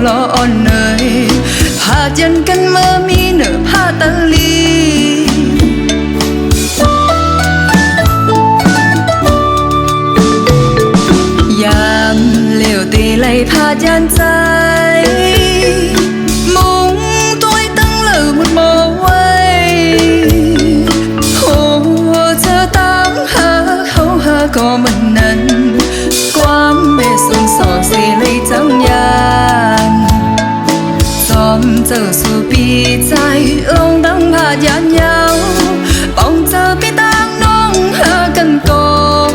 กต้ออ่อนเนยพาดยันกันเมื่อมีเนื้อผ้าตะลียามเหลวตีไหลพาดยานใจมุงตั อมเจอสู่ปีใจลงดังพาดยานยาวป้องเจอปีต่างน้องหากันก่อน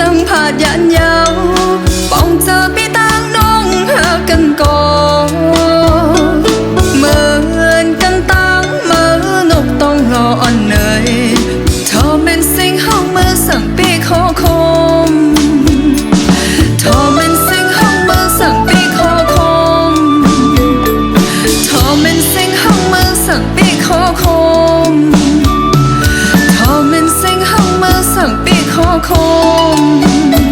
ตั้งผาดยานยาวป้องเจอปีต่างน้องหากันก่อนเหมือนกันตั้งเมื่อนกต้องรออ่อนเนยเธอเป็นสิ่งห้องมือสั่งปีขอคมเธอเป็นสิ่งห้องมือสั่งปีขอคมเธอเป็นสิ่งห้องมือสั่งปีขอคม ขอคง